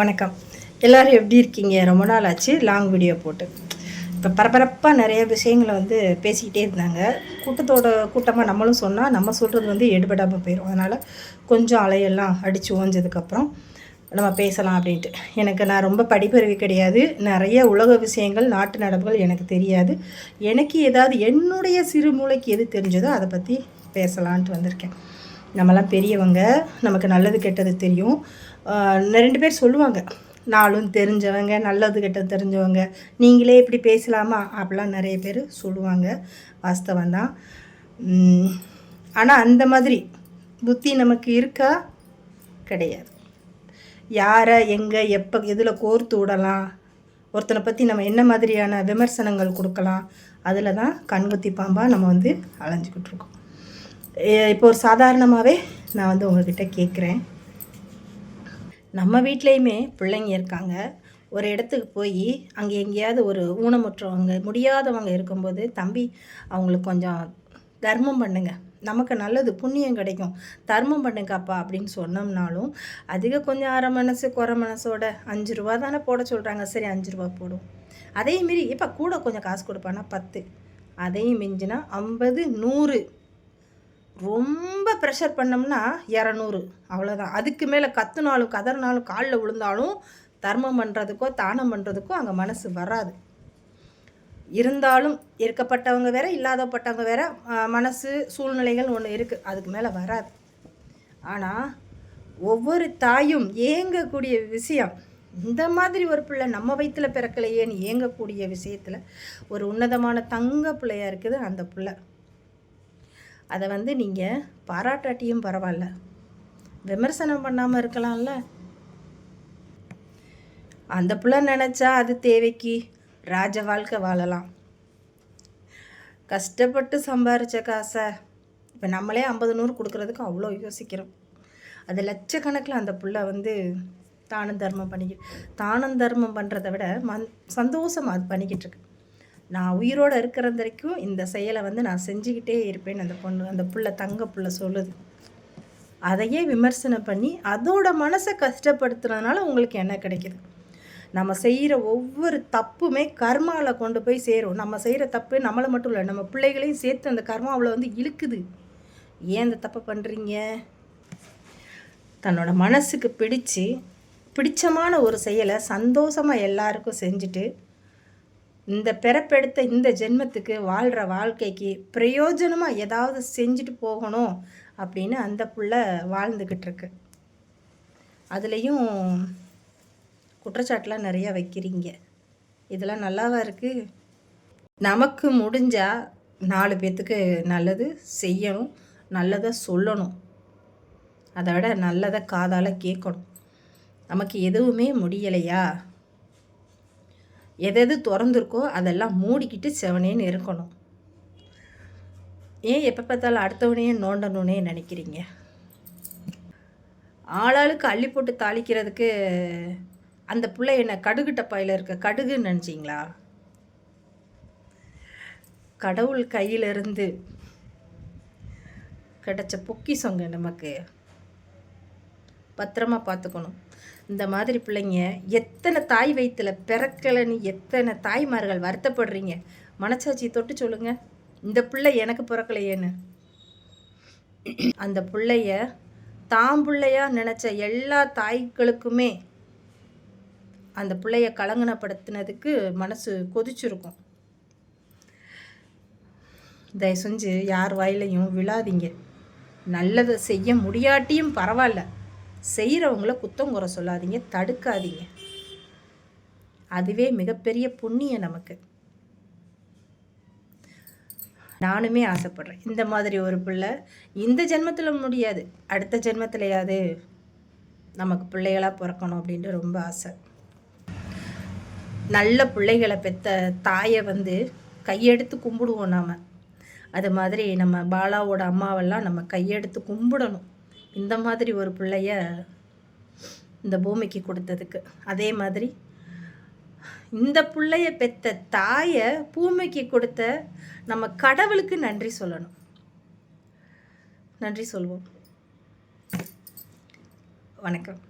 வணக்கம். எல்லாரும் எப்படி இருக்கீங்க? ரொம்ப நாள் ஆச்சு லாங் வீடியோ போட்டு. இப்போ பரபரப்பாக நிறைய விஷயங்களை வந்து பேசிக்கிட்டே இருந்தாங்க. கூட்டத்தோட கூட்டமாக நம்மளும் சொன்னால் நம்ம சொல்கிறது வந்து எடுபடாமல் போயிடும் அதனால் கொஞ்சம் அலையெல்லாம் அடித்து ஓஞ்சதுக்கப்புறம் நம்ம பேசலாம் அப்படின்ட்டு. எனக்கு நான் ரொம்ப படிப்பறிவு கிடையாது. நிறைய உலக விஷயங்கள் நாட்டு நடப்புகள் எனக்கு தெரியாது. எனக்கு ஏதாவது என்னுடைய சிறு மூளைக்கு எது தெரிஞ்சதோ அதை பற்றி பேசலான்ட்டு வந்திருக்கேன். நம்மலாம் பெரியவங்க நமக்கு நல்லது கெட்டது தெரியும். ரெண்டு பேர் சொல்லுவாங்க. நாளும் தெரிஞ்சவங்க நல்லது கெட்டது தெரிஞ்சவங்க. நீங்களே இப்படி பேசலாமா? அப்படிலாம் நிறைய பேர் சொல்லுவாங்க. வாஸ்தவம் தான். ஆனால் அந்த மாதிரி புத்தி நமக்கு இருக்கா? கிடையாது. யாரை எங்கே எப்போ எதில் கோர்த்து விடலாம்? ஒருத்தனை பற்றி நம்ம என்ன மாதிரியான விமர்சனங்கள் கொடுக்கலாம்? அதில் தான் கண்குத்தி பாம்பாக நம்ம வந்து அலைஞ்சிக்கிட்டு இருக்கோம். இப்போ ஒரு சாதாரணமாகவே நான் வந்து உங்கள்கிட்ட கேட்குறேன் நம்ம வீட்லேயுமே பிள்ளைங்க இருக்காங்க. ஒரு இடத்துக்கு போய் அங்கே எங்கேயாவது ஒரு ஊனமுற்றவங்க முடியாதவங்க இருக்கும்போது தம்பி அவங்களுக்கு கொஞ்சம் தர்மம் பண்ணுங்க. நமக்கு நல்லது புண்ணியம் கிடைக்கும். தர்மம் பண்ணுங்கப்பா அப்படின்னு சொன்னோம்னாலும் அதிக கொஞ்சம் அரை மனசு குறை மனசோட அஞ்சு ரூபா தானே போட சொல்கிறாங்க சரி அஞ்சு ரூபா போடும். அதே மாரி இப்போ கூட கொஞ்சம் காசு கொடுப்பானா பத்து. அதையும் மிஞ்சினா ஐம்பது நூறு. ரொம்ப ப்ரெஷர் பண்ணோம்னா இரநூறு அவ்வளோதான் அதுக்கு மேலே கத்துனாலும் கதறினாலும் காலில் விழுந்தாலும் தர்மம் பண்ணுறதுக்கோ தானம் பண்ணுறதுக்கோ அங்கே மனசு வராது. இருந்தாலும் இருக்கப்பட்டவங்க வேற இல்லாதப்பட்டவங்க வேற மனசு சூழ்நிலைகள் ஒன்று இருக்குது அதுக்கு மேலே வராது. ஆனால் ஒவ்வொரு தாயும் ஏங்கக்கூடிய விஷயம் இந்த மாதிரி ஒரு பிள்ளை நம்ம வயிற்றுல பிறக்கலையேன்னு ஏங்கக்கூடிய விஷயத்தில் ஒரு உன்னதமான தங்க பிள்ளையாக இருக்குது அந்த பிள்ளை. அதை வந்து நீங்கள் பாராட்டாட்டியும் பரவாயில்ல. விமர்சனம் பண்ணாமல் இருக்கலாம்ல. அந்த புள்ள நினச்சா அது தேவைக்கு ராஜ வாழ்க்கை வாழலாம். கஷ்டப்பட்டு சம்பாரித்த காசை இப்போ நம்மளே ஐம்பது நூறு கொடுக்குறதுக்கு அவ்வளோ யோசிக்கிறோம். அது லட்சக்கணக்கில் அந்த புள்ள வந்து தானம் தர்மம் பண்ணிக்கிட்டு தானம் தர்மம் பண்ணுறத விட மந் சந்தோஷமாக அது பண்ணிக்கிட்டு இருக்கு. நான் உயிரோடு இருக்கிற வரைக்கும் இந்த செயலை வந்து நான் செஞ்சுக்கிட்டே இருப்பேன் அந்த பொண்ணு அந்த புள்ள தங்க புள்ள சொல்லுது. அதையே விமர்சனம் பண்ணி அதோட மனசை கஷ்டப்படுத்துறதுனால உங்களுக்கு என்ன கிடைக்குது? நம்ம செய்கிற ஒவ்வொரு தப்புமே கர்மாவில் கொண்டு போய் சேரும். நம்ம செய்கிற தப்பு நம்மளை மட்டும் இல்லை நம்ம பிள்ளைகளையும் சேர்த்து அந்த கர்மாவில் வந்து இழுக்குது. ஏன் இந்த தப்பை பண்ணுறீங்க தன்னோட மனசுக்கு பிடிச்சு பிடிச்சமான ஒரு செயலை சந்தோஷமாக எல்லாருக்கும் செஞ்சுட்டு இந்த பிறப்பெடுத்த இந்த ஜென்மத்துக்கு வாழ்கிற வாழ்க்கைக்கு பிரயோஜனமாக ஏதாவது செஞ்சுட்டு போகணும் அப்படின்னு அந்த புள்ள வாழ்ந்துக்கிட்டு இருக்கு. அதுலேயும் குற்றச்சாட்டுலாம் நிறையா வைக்கிறீங்க. இதெல்லாம் நல்லாவா இருக்குது நமக்கு முடிஞ்சால் நாலு பேர்த்துக்கு நல்லது செய்யணும் நல்லதை சொல்லணும். அதை விட நல்லதை காதால் கேட்கணும். நமக்கு எதுவுமே முடியலையா? எது எது திறந்துருக்கோ அதெல்லாம் மூடிக்கிட்டு செவனேன்னு இருக்கணும். ஏன் எப்போ பார்த்தாலும் அடுத்தவனையே நோண்டணுன்னே நினைக்கிறீங்க? ஆளாளுக்கு அள்ளி போட்டு தாளிக்கிறதுக்கு அந்த பிள்ளை என்ன கடுகு டப்பாயில் இருக்க கடுகுன்னு நினச்சிங்களா? கடவுள் கையிலிருந்து கிடைச்ச பொக்கிசங்க நமக்கு பத்திரமா பார்த்துக்கணும். இந்த மாதிரி பிள்ளைங்க எத்தனை தாய் வயிற்றில் பிறக்கலைன்னு எத்தனை தாய்மார்கள் வருத்தப்படுறீங்க? மனசாட்சி தொட்டு சொல்லுங்க. இந்த பிள்ளை எனக்கு பிறக்கலையேன்னு. அந்த பிள்ளைய தாம் பிள்ளையா நினச்ச எல்லா தாய்களுக்குமே அந்த பிள்ளைய கலங்கனப்படுத்தினதுக்கு மனசு கொதிச்சிருக்கும். தயவு செஞ்சு யார் வாயிலையும் விழாதீங்க. நல்லதை செய்ய முடியாட்டியும் பரவாயில்ல. செய்கிறவங்கள குத்தம் குறை சொல்லாதீங்க தடுக்காதீங்க. அதுவே மிகப்பெரிய புண்ணியம் நமக்கு. நானுமே ஆசைப்படுறேன். இந்த மாதிரி ஒரு பிள்ளை இந்த ஜென்மத்தில் முடியாது. அடுத்த ஜென்மத்திலையாவது நமக்கு பிள்ளைகளாக பிறக்கணும் அப்படின்ட்டு ரொம்ப ஆசை. நல்ல பிள்ளைகளை பெற்ற தாயை வந்து கையெடுத்து கும்பிடுவோம் நாம். அது மாதிரி நம்ம பாலாவோட அம்மாவெல்லாம் நம்ம கையெடுத்து கும்பிடணும். இந்த மாதிரி ஒரு பிள்ளைய இந்த பூமிக்கு கொடுத்ததுக்கு. அதே மாதிரி இந்த பிள்ளைய பெத்த தாயை பூமிக்கு கொடுத்த நம்ம கடவுளுக்கு நன்றி சொல்லணும். நன்றி சொல்வோம். வணக்கம்.